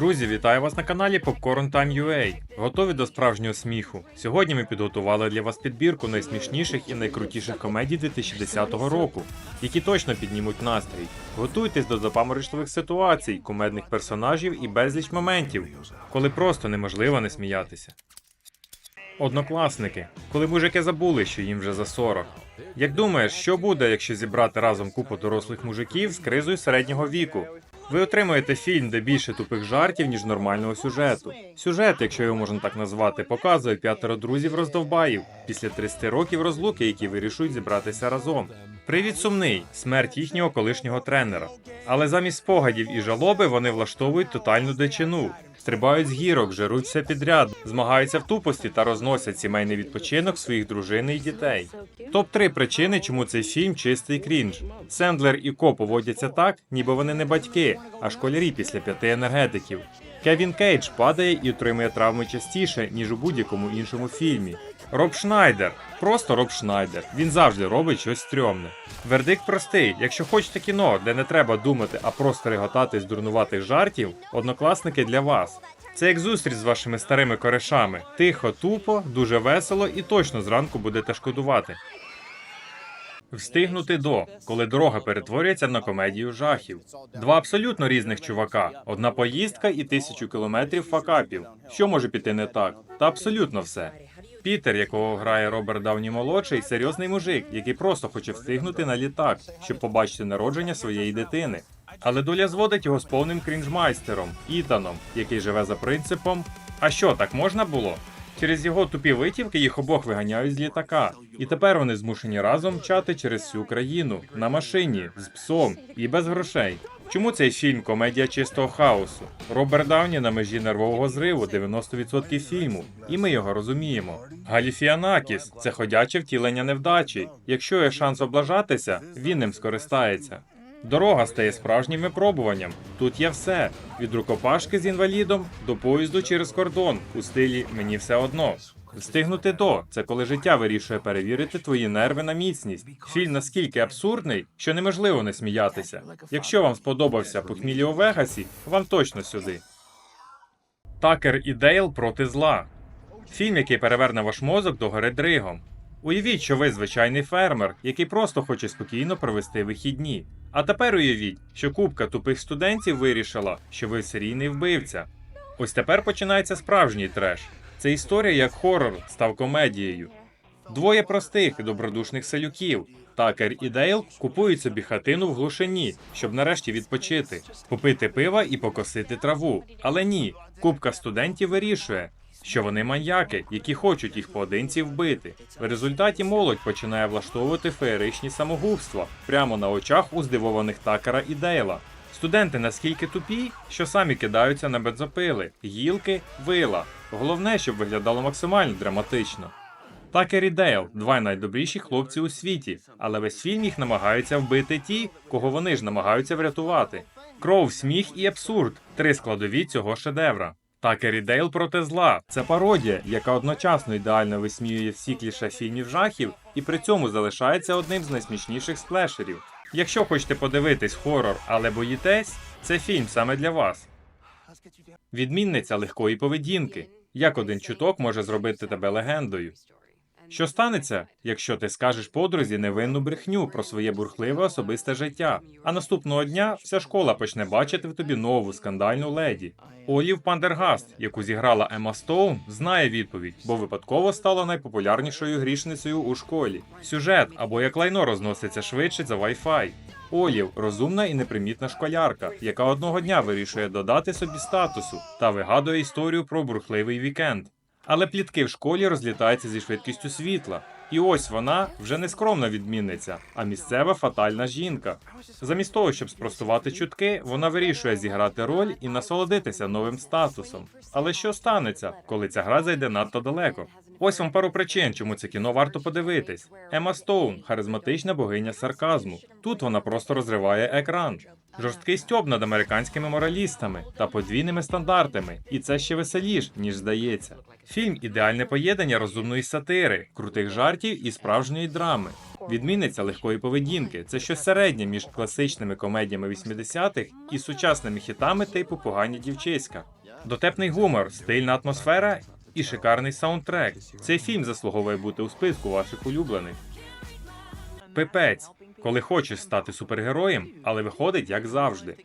Друзі, вітаю вас на каналі Popcorn Time UA. Готові до справжнього сміху. Сьогодні ми підготували для вас підбірку найсмішніших і найкрутіших комедій 2010 року, які точно піднімуть настрій. Готуйтесь до запаморочливих ситуацій, кумедних персонажів і безліч моментів, коли просто неможливо не сміятися. Однокласники, коли мужики забули, що їм вже за 40. Як думаєш, що буде, якщо зібрати разом купу дорослих мужиків з кризою середнього віку? Ви отримаєте фільм, де більше тупих жартів, ніж нормального сюжету. Сюжет, якщо його можна так назвати, показує п'ятеро друзів роздовбаїв після 30 років розлуки, які вирішують зібратися разом. Привід сумний смерть їхнього колишнього тренера. Але замість спогадів і жалоби вони влаштовують тотальну дичину. Стрибають з гірок, жируться підряд, змагаються в тупості та розносять сімейний відпочинок своїх дружини і дітей. Топ 3 причини, чому цей фільм чистий крінж. Сендлер і Ко поводяться так, ніби вони не батьки, а школярі після п'яти енергетиків. Кевін Кейдж падає і отримує травми частіше, ніж у будь-якому іншому фільмі. Роб Шнайдер просто Роб Шнайдер. Він завжди робить щось стрьомне. Вердикт простий: якщо хочете кіно, де не треба думати, а просто реготати з дурнуватих жартів, однокласники для вас. Це як зустріч з вашими старими корешами. Тихо, тупо, дуже весело і точно зранку будете шкодувати. Встигнути до, коли дорога перетворюється на комедію жахів. Два абсолютно різних чувака: одна поїздка і тисячу кілометрів факапів. Що може піти не так? Та абсолютно все. Пітер, якого грає Роберт Дауні молодший, серйозний мужик, який просто хоче встигнути на літак, щоб побачити народження своєї дитини. Але доля зводить його з повним крінжмайстером Ітаном, який живе за принципом: а що так можна було? Через його тупі витівки їх обох виганяють з літака, і тепер вони змушені разом мчати через всю країну на машині з псом і без грошей. Чому цей фільм комедія чистого хаосу? Роберт Дауні на межі нервового зриву 90% фільму, і ми його розуміємо. Галіфіанакіс це ходяче втілення невдачі. Якщо є шанс облажатися, він ним скористається. Дорога стає справжнім випробуванням. Тут є все: від рукопашки з інвалідом до поїзду через кордон у стилі мені все одно. Встигнути до це коли життя вирішує перевірити твої нерви на міцність. Фільм наскільки абсурдний, що неможливо не сміятися. Якщо вам сподобався похмілі у Вегасі, вам точно сюди. Такер і Дейл проти зла. Фільм, який переверне ваш мозок до гори дригом. Уявіть, що ви звичайний фермер, який просто хоче спокійно провести вихідні. А тепер уявіть, що купка тупих студентів вирішила, що ви серійний вбивця. Ось тепер починається справжній треш. Це історія як хорор став комедією. Двоє простих і добродушних селюків. Такер і Дейл купують собі хатину в глушині, щоб нарешті відпочити, попити пива і покосити траву. Але ні, купка студентів вирішує, що вони маньяки, які хочуть їх поодинці вбити. В результаті молодь починає влаштовувати феєричні самогубства прямо на очах у здивованих Такера і Дейла. Студенти наскільки тупі, що самі кидаються на бензопили, гілки, вила. Головне, щоб виглядало максимально драматично. Такер і Дейл два найдобріші хлопці у світі, але весь фільм їх намагаються вбити ті, кого вони ж намагаються врятувати. Кров, сміх і абсурд три складові цього шедевра. Такер і Дейл проти зла це пародія, яка одночасно ідеально висміює всі кліше фільмів жахів і при цьому залишається одним з найсмішніших сплешерів. Якщо хочете подивитись хорор, але боїтесь, це фільм саме для вас. Відмінниця легкої поведінки. Як один чуток може зробити тебе легендою? Що станеться, якщо ти скажеш подрузі невинну брехню про своє бурхливе особисте життя, а наступного дня вся школа почне бачити в тобі нову скандальну леді? Олів Пандергаст, яку зіграла Емма Стоун, знає відповідь, бо випадково стала найпопулярнішою грішницею у школі. Сюжет або як лайно розноситься швидше за Wi-Fi. Олів розумна і непримітна школярка, яка одного дня вирішує додати собі статусу та вигадує історію про бурхливий вікенд. Але плітки в школі розлітаються зі швидкістю світла. І ось вона вже не скромна відмінниця, а місцева фатальна жінка. Замість того, щоб спростувати чутки, вона вирішує зіграти роль і насолодитися новим статусом. Але що станеться, коли ця гра зайде надто далеко? Ось вам пару причин, чому це кіно варто подивитись. Ема Стоун, харизматична богиня сарказму. Тут вона просто розриває екран. Жорсткий стьоб над американськими моралістами та подвійними стандартами, і це ще веселіш, ніж здається. Фільм ідеальне поєднання розумної сатири, крутих жартів і справжньої драми. Відмінниця легкої поведінки це щось середнє між класичними комедіями 80-х і сучасними хітами типу Погані дівчиська. Дотепний гумор, стильна атмосфера і шикарний саундтрек. Цей фільм заслуговує бути у списку ваших улюблених. Пипець, коли хочеш стати супергероєм, але виходить як завжди.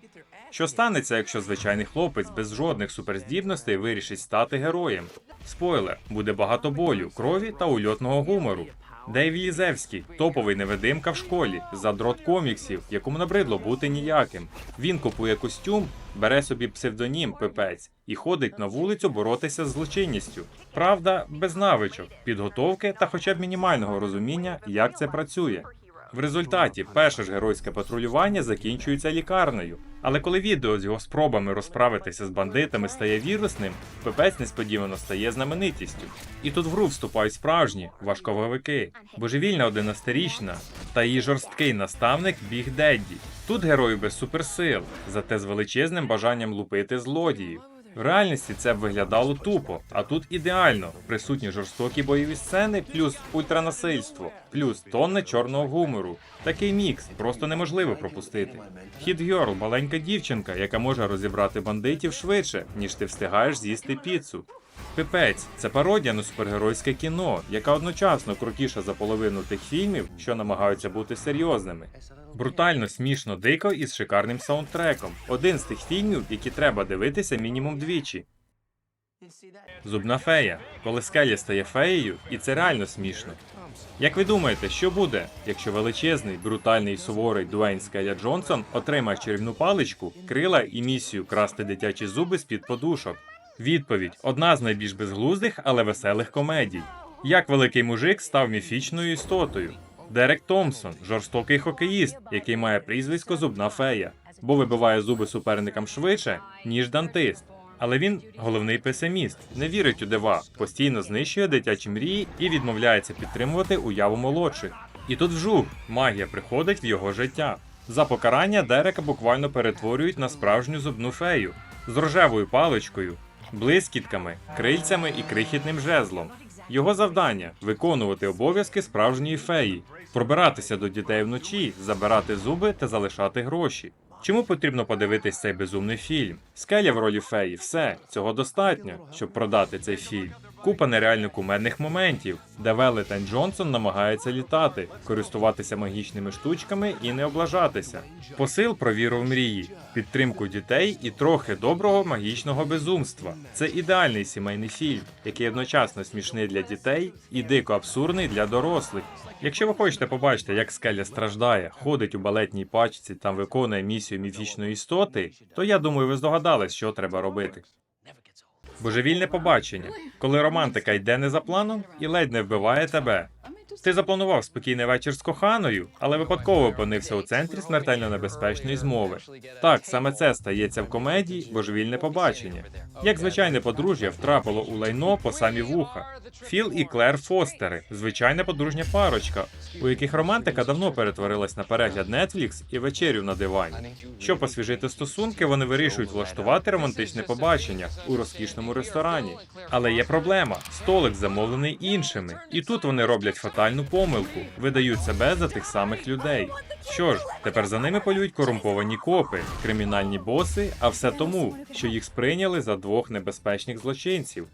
Що станеться, якщо звичайний хлопець без жодних суперздібностей вирішить стати героєм? Спойлер, буде багато болю, крові та ульотного гумору. Дейв Лізевський, топовий невидимка в школі, задрот коміксів, якому набридло бути ніяким. Він купує костюм, бере собі псевдонім Пипець і ходить на вулицю боротися з злочинністю. Правда, без навичок, підготовки та хоча б мінімального розуміння, як це працює. В результаті перше ж геройське патрулювання закінчується лікарнею. Але коли відео з його спробами розправитися з бандитами стає вірусним, пипець несподівано стає знаменитістю. І тут в гру вступають справжні важкововики, божевільна 11-річна та її жорсткий наставник Біг Дедді. Тут герої без суперсил, зате з величезним бажанням лупити злодіїв. В реальності це б виглядало тупо, а тут ідеально. Присутні жорстокі бойові сцени, плюс ультранасильство, плюс тонни чорного гумору. Такий мікс просто неможливо пропустити. Хід Гьорл маленька дівчинка, яка може розібрати бандитів швидше, ніж ти встигаєш з'їсти піцу. Пипець це пародія на супергеройське кіно, яка одночасно крутіша за половину тих фільмів, що намагаються бути серйозними. Брутально, смішно, дико і з шикарним саундтреком. Один з тих фільмів, які треба дивитися мінімум двічі. Зубна фея. Коли скеля стає феєю, і це реально смішно. Як ви думаєте, що буде, якщо величезний, брутальний і суворий Дуейн Скеля Джонсон отримає чарівну паличку, крила і місію красти дитячі зуби з-під подушок? Відповідь: одна з найбільш безглуздих, але веселих комедій. Як великий мужик став міфічною істотою? Дерек Томпсон, жорстокий хокеїст, який має прізвисько Зубна фея, бо вибиває зуби суперникам швидше, ніж дантист. Але він головний песиміст, не вірить у дива, постійно знищує дитячі мрії і відмовляється підтримувати уяву молодших. І тут вжух магія приходить в його життя. За покарання Дерека буквально перетворюють на справжню зубну фею з рожевою паличкою, блискітками, крильцями і крихітним жезлом. Його завдання виконувати обов'язки справжньої феї, пробиратися до дітей вночі, забирати зуби та залишати гроші. Чому потрібно подивитись цей безумний фільм? Скеля в ролі феї, все цього достатньо, щоб продати цей фільм. Купа нереально кумедних моментів, де Велетень Джонсон намагається літати, користуватися магічними штучками і не облажатися. Посил про віру в мрії, підтримку дітей і трохи доброго магічного безумства. Це ідеальний сімейний фільм, який одночасно смішний для дітей і дико абсурдний для дорослих. Якщо ви хочете побачити, як скеля страждає, ходить у балетній пачці та виконує місію міфічної істоти, то я думаю, ви здогадались, що треба робити. Божевільне побачення, коли романтика йде не за планом і ледь не вбиває тебе. Ти запланував спокійний вечір з коханою, але випадково опинився у центрі смертельно небезпечної змови. Так, саме це стається в комедії Божевільне побачення. Як звичайне подружжя втрапило у лайно по самі вуха. Філ і Клер Фостери, звичайна подружня парочка, у яких романтика давно перетворилась на перегляд Netflix і вечерю на дивані. Щоб освіжити стосунки, вони вирішують влаштувати романтичне побачення у розкішному ресторані. Але є проблема: столик замовлений іншими, і тут вони роблять фатальну помилку, видають себе за тих самих людей. Що ж, тепер за ними полюють корумповані копи, кримінальні боси, а все тому, що їх сприйняли за двох небезпечних злочинців.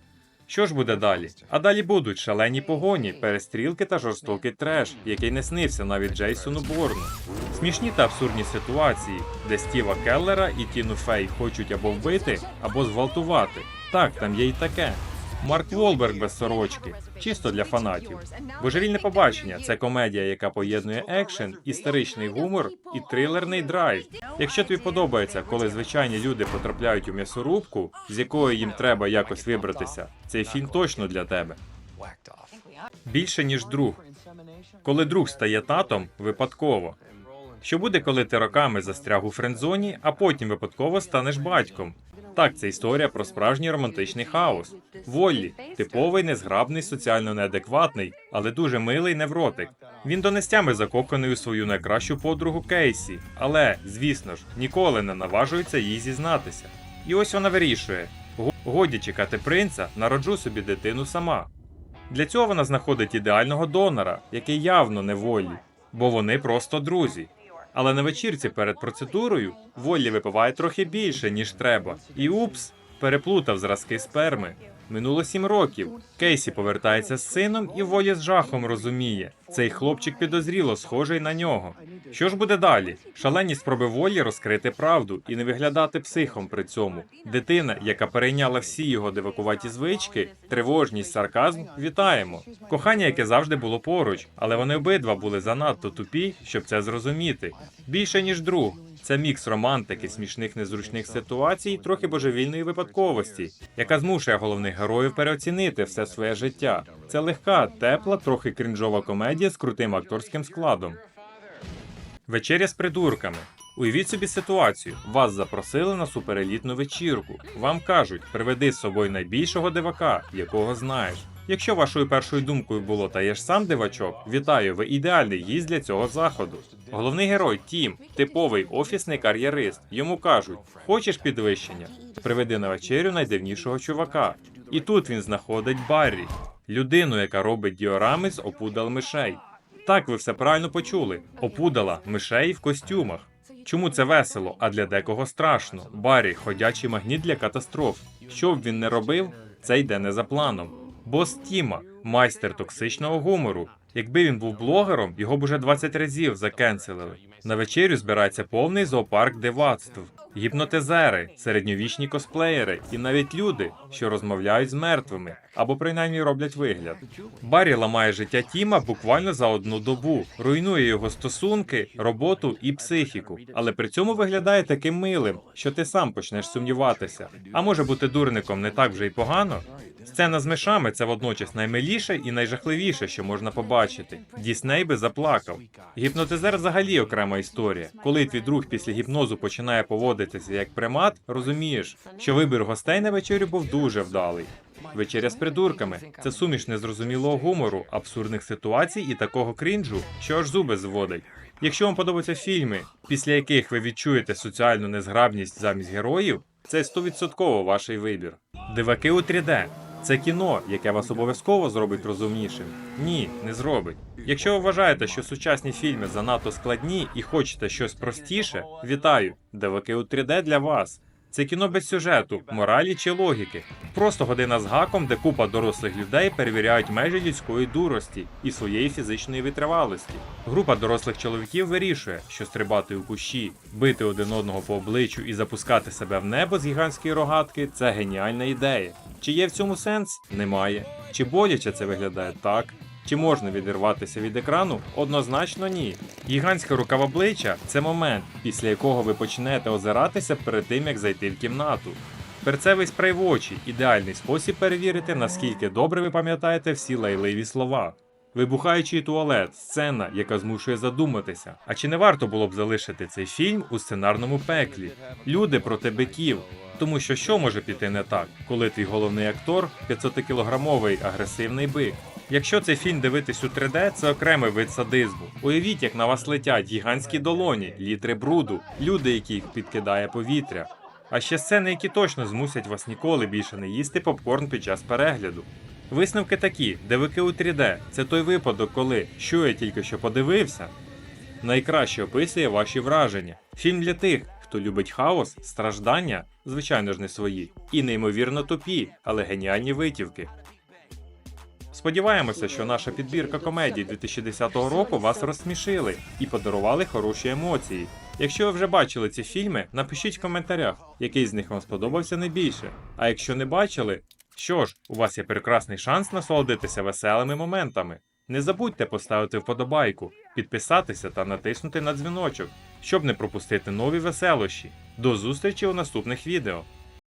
Що ж буде далі? А далі будуть шалені погоні, перестрілки та жорстокий треш, який не снився навіть Джейсону Борну. Смішні та абсурдні ситуації, де Стіва Келлера і Тіну Фей хочуть або вбити, або зґвалтувати. Так, там є й таке. Марк Волберг без сорочки, чисто для фанатів. Божевільне побачення це комедія, яка поєднує екшен, історичний гумор і трилерний драйв. Якщо тобі подобається, коли звичайні люди потрапляють у м'ясорубку, з якої їм треба якось вибратися, цей фільм точно для тебе. Більше ніж друг. Коли друг стає татом, випадково. Що буде, коли ти роками застряг у френдзоні, а потім випадково станеш батьком? Так, це історія про справжній романтичний хаос. Воллі типовий, незграбний, соціально неадекватний, але дуже милий невротик. Він до нестями закоханий у свою найкращу подругу Кейсі, але, звісно ж, ніколи не наважується їй зізнатися. І ось вона вирішує: годі чекати принца, народжу собі дитину сама. Для цього вона знаходить ідеального донора, який явно не Воллі, бо вони просто друзі. Але на вечірці перед процедурою Воллі випиває трохи більше, ніж треба. І упс, переплутав зразки сперми. Минуло сім років. Кейсі повертається з сином, і Волі з жахом розуміє, цей хлопчик підозріло схожий на нього. Що ж буде далі? Шалені спроби волі розкрити правду і не виглядати психом при цьому. Дитина, яка перейняла всі його дивакуваті звички, тривожність, сарказм, вітаємо. Кохання, яке завжди було поруч, але вони обидва були занадто тупі, щоб це зрозуміти. Більше ніж друг. Це мікс романтики, смішних незручних ситуацій, трохи божевільної випадковості, яка змушує головних героїв переоцінити все своє життя. Це легка, тепла, трохи крінжова комедія з крутим акторським складом. Вечеря з придурками. Уявіть собі ситуацію. Вас запросили на суперелітну вечірку. Вам кажуть, приведи з собою найбільшого дивака, якого знаєш. Якщо вашою першою думкою було та є ж сам дивачок, вітаю, ви ідеальний гість для цього заходу. Головний герой Тім, типовий офісний кар'єрист. Йому кажуть: хочеш підвищення? Приведи на вечерю найдивнішого чувака. І тут він знаходить Баррі, людину, яка робить діорами з опудал мишей. Так, ви все правильно почули. Опудала мишей в костюмах. Чому це весело, а для декого страшно? Баррі ходячий магніт для катастроф. Що б він не робив, це йде не за планом. Бос Тіма, майстер токсичного гумору. Якби він був блогером, його б уже 20 разів закенселили. На вечерю збирається повний зоопарк дивацтв. Гіпнотизери, середньовічні косплеєри і навіть люди, що розмовляють з мертвими або принаймні роблять вигляд. Баррі ламає життя Тіма буквально за одну добу, руйнує його стосунки, роботу і психіку, але при цьому виглядає таким милим, що ти сам почнеш сумніватися. А може бути дурником не так вже й погано? Сцена з мишами це водночас наймиліше і найжахливіше, що можна побачити. Дісней би заплакав. Гіпнотизер взагалі окрема історія. Коли твій друг після гіпнозу починає поводитися як примат, розумієш, що вибір гостей на вечерю був дуже вдалий. Вечеря з придурками це суміш незрозумілого гумору, абсурдних ситуацій і такого крінжу, що аж зуби зводить. Якщо вам подобаються фільми, після яких ви відчуєте соціальну незграбність замість героїв, це 100% ваш вибір. Диваки у 3D це кіно, яке вас обов'язково зробить розумнішим. Ні, не зробить. Якщо ви вважаєте, що сучасні фільми занадто складні і хочете щось простіше, вітаю! ДВК у 3D для вас. Це кіно без сюжету, моралі чи логіки. Просто година з гаком, де купа дорослих людей перевіряють межі людської дурості і своєї фізичної витривалості. Група дорослих чоловіків вирішує, що стрибати у кущі, бити один одного по обличчю і запускати себе в небо з гігантської рогатки це геніальна ідея. Чи є в цьому сенс? Немає. Чи боляче це виглядає так? Чи можна відірватися від екрану? Однозначно ні. Гігантська рука обличчя це момент, після якого ви почнете озиратися перед тим, як зайти в кімнату. Перцевий спрей в очі ідеальний спосіб перевірити, наскільки добре ви пам'ятаєте всі лайливі слова. Вибухаючий туалет сцена, яка змушує задуматися. А чи не варто було б залишити цей фільм у сценарному пеклі? Люди проти биків. Тому що що може піти не так, коли твій головний актор 500-кілограмовий агресивний бик? Якщо цей фільм дивитись у 3D, це окремий вид садизму. Уявіть, як на вас летять гігантські долоні, літри бруду, люди, яких підкидає повітря. А ще сцени, які точно змусять вас ніколи більше не їсти попкорн під час перегляду. Висновки такі: дивики у 3D це той випадок, коли що я тільки що подивився, найкраще описує ваші враження. Фільм для тих, хто любить хаос, страждання, звичайно ж не свої, і неймовірно тупі, але геніальні витівки. Сподіваємося, що наша підбірка комедій 2010 року вас розсмішили і подарували хороші емоції. Якщо ви вже бачили ці фільми, напишіть в коментарях, який з них вам сподобався найбільше. А якщо не бачили, що ж, у вас є прекрасний шанс насолодитися веселими моментами. Не забудьте поставити вподобайку, підписатися та натиснути на дзвіночок, щоб не пропустити нові веселощі. До зустрічі у наступних відео.